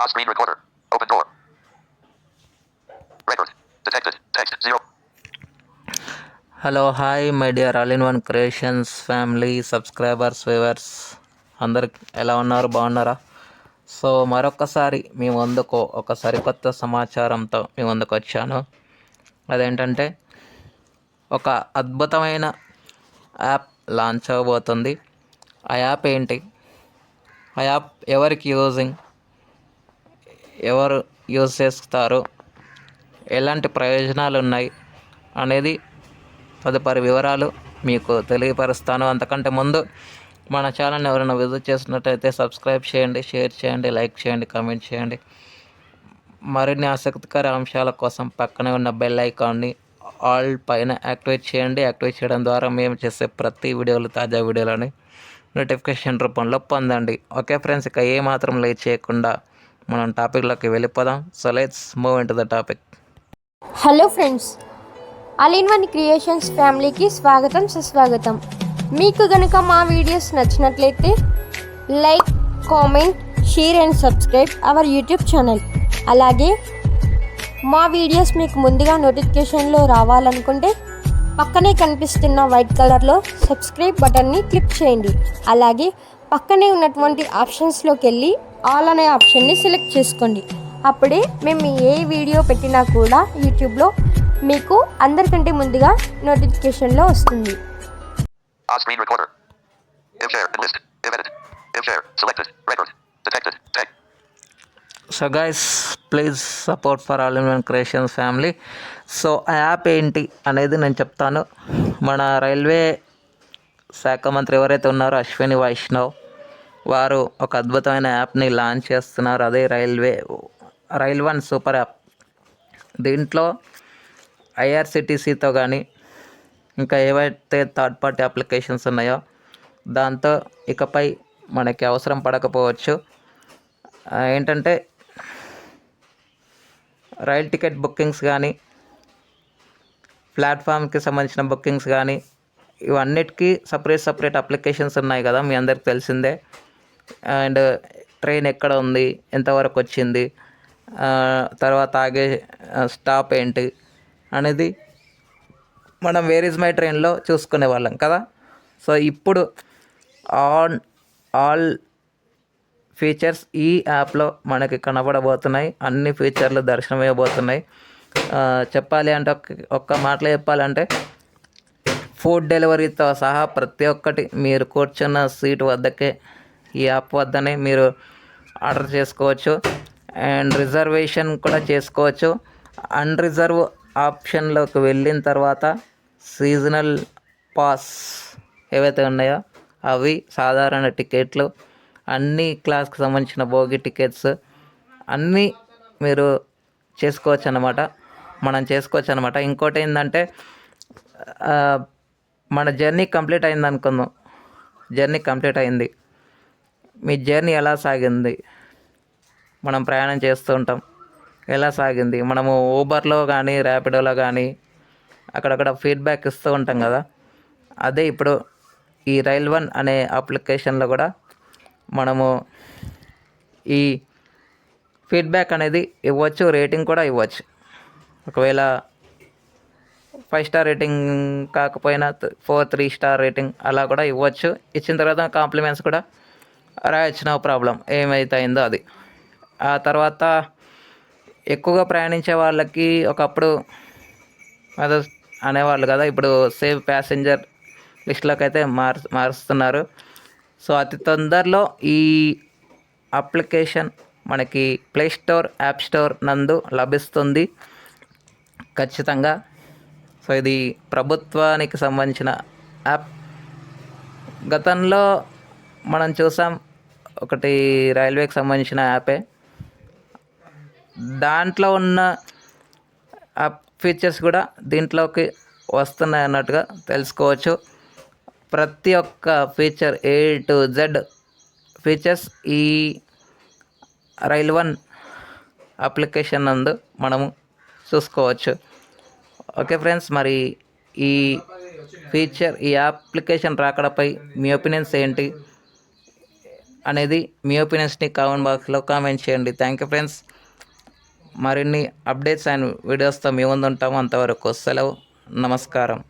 On screen recorder. Open door. Record. Detected. Text zero. Hello hi my dear all in one creations family subscribers viewers అందరు ఎలా ఉన్నారు బాగున్నారా so మరొకసారి మీ ముందుకు ఒక సరికొత్త సమాచారంతో మీ ముందుకు వచ్చాను అదేంటంటే ఒక అద్భుతమైన యాప్ లాంచ్ అవ్వబోతుంది ఆ యాప్ ఏంటి ఆ యాప్ ఎవరికి యూజింగ్ ఎవరు యూజ్ చేస్తారు ఎలాంటి ప్రయోజనాలు ఉన్నాయి అనేది తదుపరి వివరాలు మీకు తెలియపరుస్తాను. అంతకంటే ముందు మన ఛానల్ని ఎవరైనా విజిట్ చేసినట్టయితే సబ్స్క్రైబ్ చేయండి షేర్ చేయండి లైక్ చేయండి కామెంట్ చేయండి. మరిన్ని ఆసక్తికర అంశాల కోసం పక్కనే ఉన్న బెల్ ఐకాన్ని ఆల్ పైన యాక్టివేట్ చేయండి. యాక్టివేట్ చేయడం ద్వారా మేము చేసే ప్రతి వీడియోలు తాజా వీడియోలని నోటిఫికేషన్ రూపంలో పొందండి. ఓకే ఫ్రెండ్స్ ఇక ఏ మాత్రం లేట్ చేయకుండా మనం టాపిక్లోకి వెళ్ళిపోదాం. So let's move in to the topic hello friends all in one creations ఫ్యామిలీకి స్వాగతం సుస్వాగతం. మీకు గనుక మా వీడియోస్ నచ్చినట్లయితే like comment share and subscribe our YouTube channel అలాగే మా వీడియోస్ మీకు ముందుగా నోటిఫికేషన్లో రావాలనుకుంటే పక్కనే కనిపిస్తున్న వైట్ కలర్లో సబ్స్క్రైబ్ బటన్ని క్లిక్ చేయండి. అలాగే పక్కనే ఉన్నటువంటి ఆప్షన్స్లోకి వెళ్ళి ఆల్ అనే ఆప్షన్ని సెలెక్ట్ చేసుకోండి. అప్పుడే మేము ఏ వీడియో పెట్టినా కూడా యూట్యూబ్లో మీకు అందరికంటే ముందుగా నోటిఫికేషన్లో వస్తుంది. So guys please support for all in one creations family so ఆ యాప్ ఏంటి అనేది నేను చెప్తాను. మన రైల్వే శాఖ మంత్రి ఎవరైతే ఉన్నారో అశ్విని వైష్ణవ్ వారు ఒక అద్భుతమైన యాప్ని లాంచ్ చేస్తున్నారు. అదే railway rail one super app. దీంట్లో ఐఆర్సిటీసీతో కానీ ఇంకా ఏవైతే థర్డ్ పార్టీ అప్లికేషన్స్ ఉన్నాయో దాంతో ఇకపై మనకి అవసరం పడకపోవచ్చు. ఏంటంటే రైల్ టికెట్ బుకింగ్స్ కానీ ప్లాట్ఫామ్కి సంబంధించిన బుకింగ్స్ కానీ ఇవన్నిటికీ సపరేట్ సపరేట్ అప్లికేషన్స్ ఉన్నాయి కదా మీ అందరికి తెలిసిందే. అండ్ ట్రైన్ ఎక్కడ ఉంది ఎంతవరకు వచ్చింది తర్వాత ఆగే స్టాప్ ఏంటి అనేది మనం వేర్ ఇస్ మై ట్రైన్లో చూసుకునే వాళ్ళం కదా. సో ఇప్పుడు ఆన్ ఆల్ ఫీచర్స్ ఈ యాప్లో మనకి కనబడబోతున్నాయి. అన్ని ఫీచర్లు దర్శనమయ్యబోతున్నాయి చెప్పాలి అంటే ఒక్క ఒక్క మాటలో చెప్పాలంటే ఫుడ్ డెలివరీతో సహా ప్రతి ఒక్కటి మీరు కూర్చున్న సీట్ వద్దకే ఈ యాప్ వద్దనే మీరు ఆర్డర్ చేసుకోవచ్చు. అండ్ రిజర్వేషన్ కూడా చేసుకోవచ్చు. అన్రిజర్వ్ ఆప్షన్లోకి వెళ్ళిన తర్వాత సీజనల్ పాస్ ఏవైతే ఉన్నాయో అవి సాధారణ టికెట్లు అన్ని క్లాస్కి సంబంధించిన భోగి టికెట్స్ అన్నీ మీరు చేసుకోవచ్చు అనమాట మనం చేసుకోవచ్చు అనమాట ఇంకోటి ఏంటంటే మన జర్నీ కంప్లీట్ అయింది అనుకుందాం జర్నీ కంప్లీట్ అయింది. మీ జర్నీ ఎలా సాగింది? మనం ప్రయాణం చేస్తూ ఉంటాం. ఎలా సాగింది? మనము ఊబర్లో కానీ ర్యాపిడోలో కానీ అక్కడక్కడ ఫీడ్బ్యాక్ ఇస్తూ ఉంటాం కదా. అదే ఇప్పుడు ఈ రైల్ వన్ అనే అప్లికేషన్లో కూడా మనము ఈ ఫీడ్బ్యాక్ అనేది ఇవ్వచ్చు రేటింగ్ కూడా ఇవ్వచ్చు. ఒకవేళ ఫైవ్ స్టార్ రేటింగ్ కాకపోయినా ఫోర్ త్రీ స్టార్ రేటింగ్ అలా కూడా ఇవ్వచ్చు. ఇచ్చిన తర్వాత కాంప్లిమెంట్స్ కూడా రాయొచ్చు నో ప్రాబ్లం ఏమైతే అయిందో అది. ఆ తర్వాత ఎక్కువగా ప్రయాణించే వాళ్ళకి ఒకప్పుడు అదే అనేవాళ్ళు కదా ఇప్పుడు సేవ్ ప్యాసింజర్ లిస్ట్లోకి అయితే మార్ మారుస్తున్నారు. సో అతి తొందరలో ఈ అప్లికేషన్ మనకి ప్లే స్టోర్ యాప్ స్టోర్ నందు లభిస్తుంది. ఖచ్చితంగా. సో ఇది ప్రభుత్వానికి సంబంధించిన యాప్. గతంలో మనం చూసాం ఒకటి రైల్వేకి సంబంధించిన యాపే. దాంట్లో ఉన్న ఆ ఫీచర్స్ కూడా దీంట్లోకి వస్తున్నాయి అన్నట్టుగా తెలుసుకోవచ్చు. ప్రతి ఒక్క feature A to Z features ఈ రైల్ వన్ అప్లికేషన్ నందు మనము చూసుకోవచ్చు. ఓకే ఫ్రెండ్స్ మరి ఈ ఫీచర్ ఈ అప్లికేషన్ రాకడపై మీ ఒపీనియన్స్ ఏంటి? అనేది మీ ఒపీనియన్స్ని కామెంట్ బాక్స్లో కామెంట్ చేయండి. థ్యాంక్ యూ ఫ్రెండ్స్ మరిన్ని అప్డేట్స్ అండ్ వీడియోస్తో మేము ఉంటాము. అంతవరకు సెలవు. నమస్కారం.